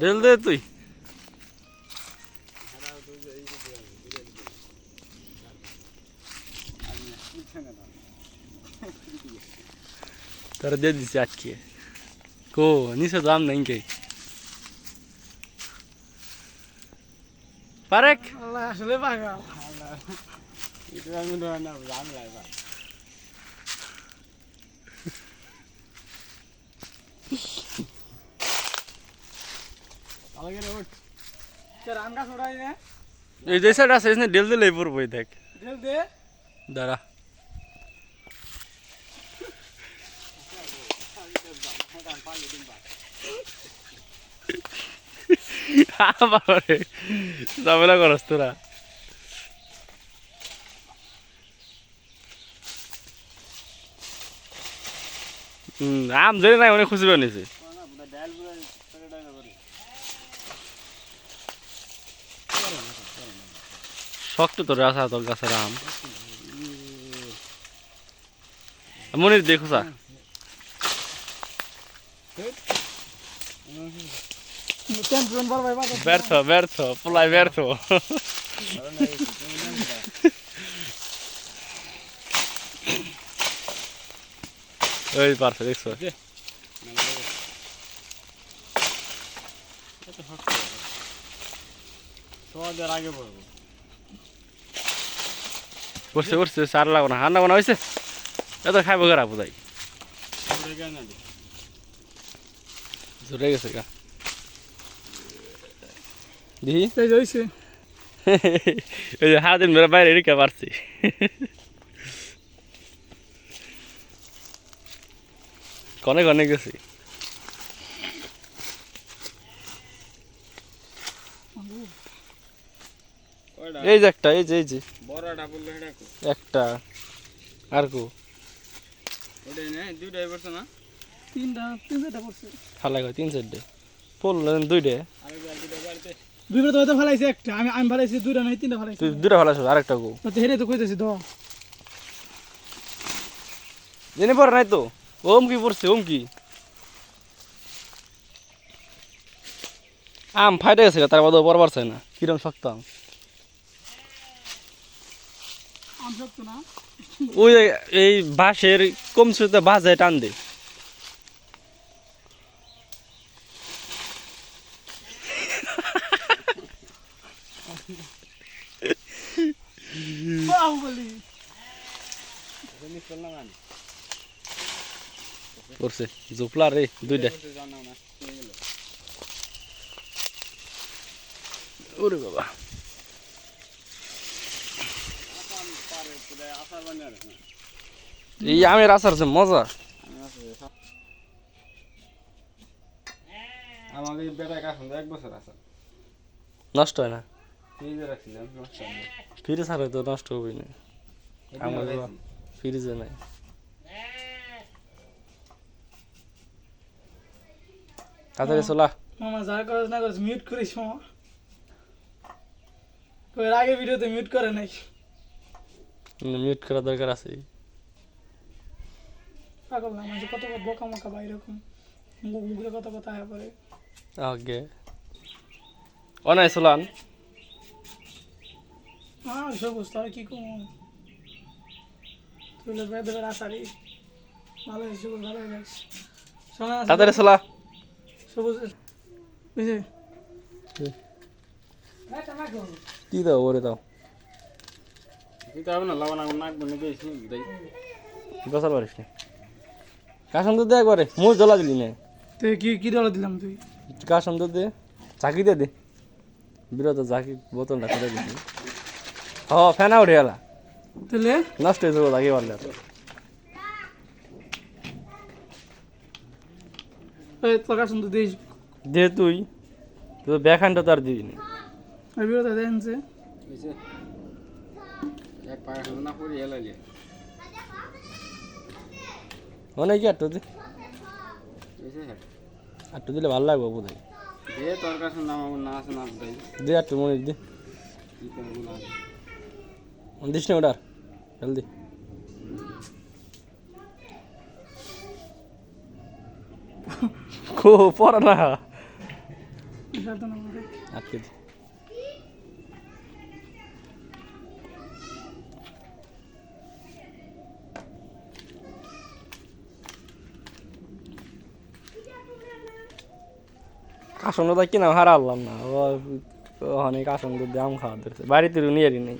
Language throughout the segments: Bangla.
ঢেল দে তুই? তোরা দিয়ে দিছি আটকে। কো, নিচে দাম নাই কে পারেক? আসলে পাগল। Itu yang udah anak belan lah pak kalau kita udah রান গাছ ওড়াই না এই যে সাইড আছে এখানে ঢেল দিলে পড়ব এই দেখ ঢেল দে দাঁড়া বাবারে ঝামেলা করস তোরা হুম আম ধরে নাই অনেক খুশি বানিয়েছে শক্ত তোর আসা তোর গাছের আম। মনির দেখো সা চ্যাম্পিয়ন বল ভাই বাবা ব্যর্থ ব্যর্থ পোলাই ব্যর্থ। ওই পারছে দেখছ তোমাদের আগে বলব করছে করছে সার লাগো না হার লাগো না হয়েছে এত খাইবো গেরা বোধাই জোরে গেছে গা দিহি এই যে হইছে ওই যে হাত দিন মেরে বাইরে রেখে পারছি কনে কনে গেছি। এই যে একটা এই যে এই যে। একটা। আর কো? ওটা না দুইটাই পড়ছে না? তিনটা তিনটা পড়ছে। ফালাই কয় তিন চারটে পড়লেন দুইটে? আরে দুই দুইটা বাড়িতে। দুই বেলা তো হয়তো একটা আমি আমি ফেলাইছি দুইটা নাই তিনটা ফেলাইছি। তুই দুটা ফালাইছ আরেকটা কো। হেরে তো কইতেছি তো জেনে পড়ে নাই তো? ওম কি পড়ছে ওম কি আম ফাইটে গেছে তার বাদে পড়বার চাই না কিরম শক্ত আম। ওই এই বাঁশের কমছুতে বাজায় টান দে। বাহুবলি পড়ছে জুপলা রে দুইটা ওরে বাবা আসার এই আমের আচার আছে মজা আমাকে বেটা কাজ এক বছর আছে নষ্ট হয় না ফ্রিজে রাখছিলাম নষ্ট ছাড়া তো নষ্ট হবে না লাগাইছি। ফ্রিজে নাই তাড়াতাড়ি চলা। মামা যা করিস না করিস মিউট করিস মামা। এর আগে ভিডিওতে মিউট করে নাই। মিউট করা দরকার আছে। পাগল না মাঝে কত বোকা মোকা বা এরকম। মুখ কত কথা আয়া পরে ওকে অনাই চলান। আর সবুজ তোরা কি কম তুই বেদ বেদ আসারি ভালো হয়েছে ভালো হয়ে গেছে তাড়াতাড়ি চলা। সবুজ বুঝে কি দাও ওরে দাও। দিতে হবে না লবণ আগুন নাক বনে দিয়েছি দেই। বসার পারিস না। কাসম তো দে একবারে মুখ জ্বলা দিলি না। তুই কি কি দলা দিলাম তুই? কাসম তো দে চাকি দে দে। বিরত চাকি বোতলটা ফেলে দিবি। হ ফেনা উঠে গেলা। তাহলে? নষ্ট হয়ে যাব লাগে পারলে তো এই তোর দিস দে তুই। তো ব্যাখানটা তো আর দিবি না। এই বিরত অনেক কি আটটু দিলে ভালো লাগবে বোধ হয় দে তোর কাছে নাম আগুন না আছে না দে আটটু মনে দে। দিস না ওটার। জলদি কো পড়া না। আটকে আসন তো কিনা হারালাম না। অনেক আসন দিয়ে আম খাওয়া ধরছে। বাড়িতে নিয়ে নেই।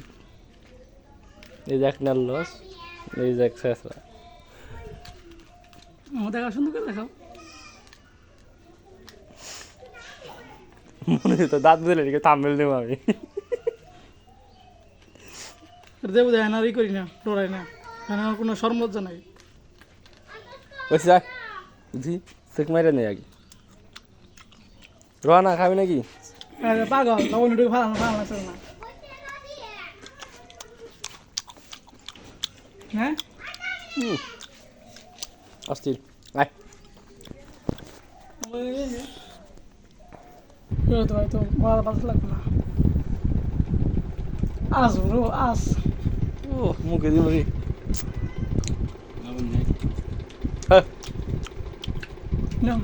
এই যে এক লস, এই যে এক দেখাও মনে হতো দাঁত দিলে এদিকে থামবেল দেবো আমি। দেবো দেয় না করি না ডরাই না। আমার কোনো সরমজ্জা নাই। বলছি যাক বুঝি চেক মাইরে নেই আগে। রোহানা খাবি নাকি? পাগল লবণ একটু ভালো না ভালো লাগছে না। হ্যাঁ? অস্থির। আয়। তো ভাই তো বড় ভালো লাগবে না আস ব্রো আস ও মুখে দিল রে লবণ নেই হ্যাঁ নাম